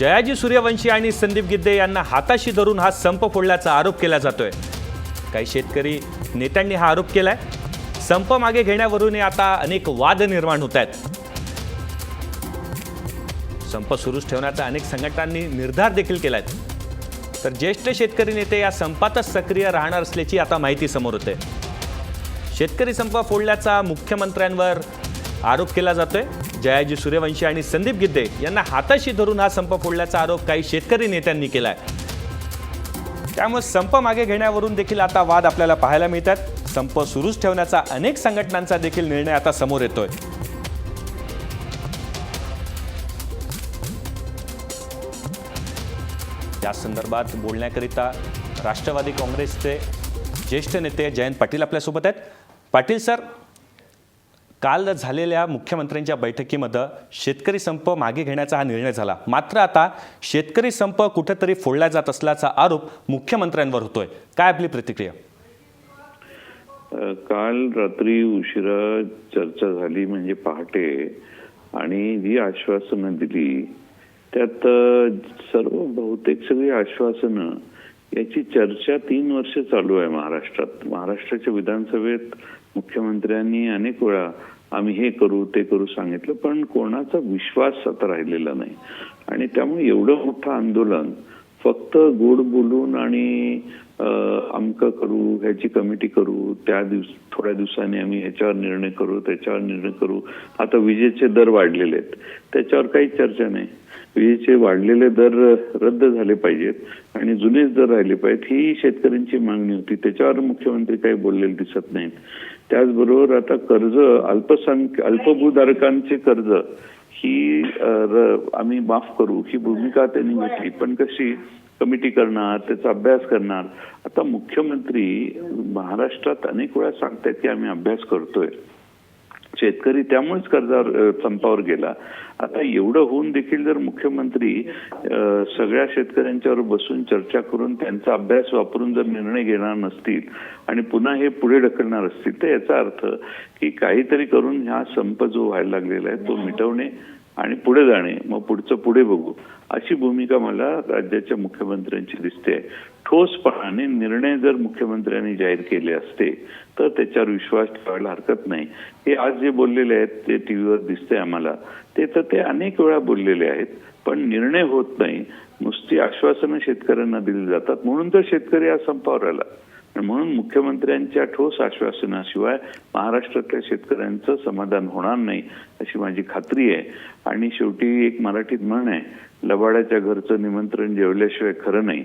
जयाजी सूर्यवंशी आणि संदीप गिद्दे यांना हाताशी धरून हा संप फोडल्याचा आरोप केला जातोय. काही शेतकरी नेत्यांनी हा आरोप केलाय. संप मागे घेण्यावरून आता अनेक वाद निर्माण होत आहेत. संप सुरूच ठेवण्याचा अनेक संघटनांनी निर्धार देखील केलाय. तर ज्येष्ठ शेतकरी नेते या संपातच सक्रिय राहणार असल्याची आता माहिती समोर होते शेतकरी संप फोडल्याचा मुख्यमंत्र्यांवर आरोप केला जातोय. जयाजी सूर्यवंशी आणि संदीप गिद्दे यांना हाताशी धरून हा संप फोडल्याचा आरोप काही शेतकरी नेत्यांनी केलाय. त्यामुळे संप मागे घेण्यावरून देखील आता वाद आपल्याला पाहायला मिळतात. संप सुरूच ठेवण्याचा अनेक संघटनांचा देखील निर्णय आता समोर येतोय. या संदर्भात बोलण्याकरिता राष्ट्रवादी काँग्रेसचे ज्येष्ठ नेते जयंत पाटील आपल्यासोबत आहेत. पाटील सर काल झालेल्या मुख्यमंत्र्यांच्या बैठकीमध्ये शेतकरी संप मागे घेण्याचा हा निर्णय झाला. मात्र आता शेतकरी संप कुठेतरी फोडला जात असल्याचा आरोप मुख्यमंत्र्यांवर होतोय. काय आपली प्रतिक्रिया? काल रात्री उशिरा चर्चा झाली म्हणजे पहाटे आणि जी आश्वासनं दिली त्यात सर्व बहुतेक सगळी आश्वासनं याची चर्चा तीन वर्ष चालू आहे महाराष्ट्रात. महाराष्ट्राच्या विधानसभेत मुख्यमंत्र्यांनी अनेक वेळा आम्ही हे करू ते करू सांगितलं पण कोणाचा विश्वास आता राहिलेला नाही. आणि त्यामुळे एवढं मोठं आंदोलन फक्त गोड बोलून आणि अमक करू ह्याची कमिटी करू त्या दिवस थोड्या दिवसांनी आम्ही ह्याच्यावर निर्णय करू त्याच्यावर निर्णय करू. आता विजेचे दर वाढलेले आहेत. त्याच्यावर काही चर्चा नाही. विजेचे वाढलेले दर रद्द झाले पाहिजेत आणि जुनेच दर राहिले पाहिजेत ही शेतकऱ्यांची मागणी होती. त्याच्यावर मुख्यमंत्री काही बोललेले दिसत नाहीत. त्याचबरोबर आता कर्ज अल्पसंख्य अल्पभूधारकांचे कर्ज ही आम्ही माफ करू ही भूमिका त्यांनी घेतली. पण कशी? कमिटी करणार त्याचा अभ्यास करणार. आता मुख्यमंत्री महाराष्ट्रात अनेक वेळा सांगतायत की आम्ही अभ्यास करतोय. शेतकरी त्यामुळेच कर्जावर संपावर गेला. आता एवढं होऊन देखील जर मुख्यमंत्री सगळ्या शेतकऱ्यांच्यावर बसून चर्चा करून त्यांचा अभ्यास वापरून जर निर्णय घेणार नसतील आणि पुन्हा हे पुढे ढकलणार असतील तर याचा अर्थ की काहीतरी करून हा संप जो व्हायला लागलेला आहे तो मिटवणे आणि पुढे जाणे मग पुढचं पुढे बघू. अशी भूमिका मला राज्याच्या मुख्यमंत्र्यांची दिसते. ठोसपणाने निर्णय जर मुख्यमंत्र्यांनी जाहीर केले असते तर त्याच्यावर विश्वास ठेवायला हरकत नाही. हे आज जे बोललेले आहेत ते टीव्हीवर दिसते आम्हाला. ते तर ते अनेक वेळा बोललेले आहेत पण निर्णय होत नाही. नुसती आश्वासनं शेतकऱ्यांना दिली जातात. म्हणून तर शेतकरी आज संपावर आला. म्हणून मुख्यमंत्र्यांच्या ठोस आश्वासनाशिवाय महाराष्ट्रातल्या शेतकऱ्यांचं समाधान होणार नाही अशी माझी खात्री आहे. आणि शेवटी एक मराठीत म्हण आहे लबाड्याच्या घरचं निमंत्रण जेवल्याशिवाय खरं नाही.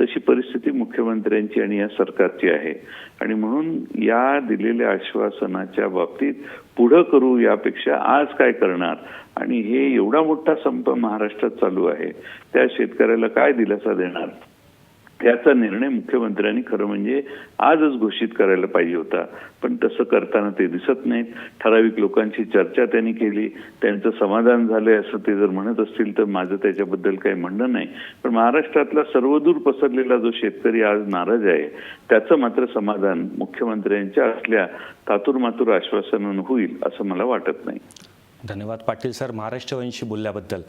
तशी परिस्थिती मुख्यमंत्र्यांची आणि या सरकारची आहे. आणि म्हणून या दिलेल्या आश्वासनाच्या बाबतीत पुढं करू यापेक्षा आज काय करणार? आणि हे एवढा मोठा संप महाराष्ट्रात चालू आहे. त्या शेतकऱ्याला काय दिलासा देणार? त्याचा निर्णय मुख्यमंत्र्यांनी खरं म्हणजे आजच घोषित करायला पाहिजे होता. पण तसं करताना ते दिसत नाहीत. ठराविक लोकांशी चर्चा त्यांनी केली. त्यांचं समाधान झालंय असं ते जर म्हणत असतील तर माझं त्याच्याबद्दल काही म्हणणं नाही. पण महाराष्ट्रातला सर्वदूर पसरलेला जो शेतकरी आज नाराज आहे त्याचं मात्र समाधान मुख्यमंत्र्यांच्या असल्या तातुरमातुर आश्वासनानं होईल असं मला वाटत नाही. धन्यवाद पाटील सर. महाराष्ट्रवंशी बोलल्याबद्दल.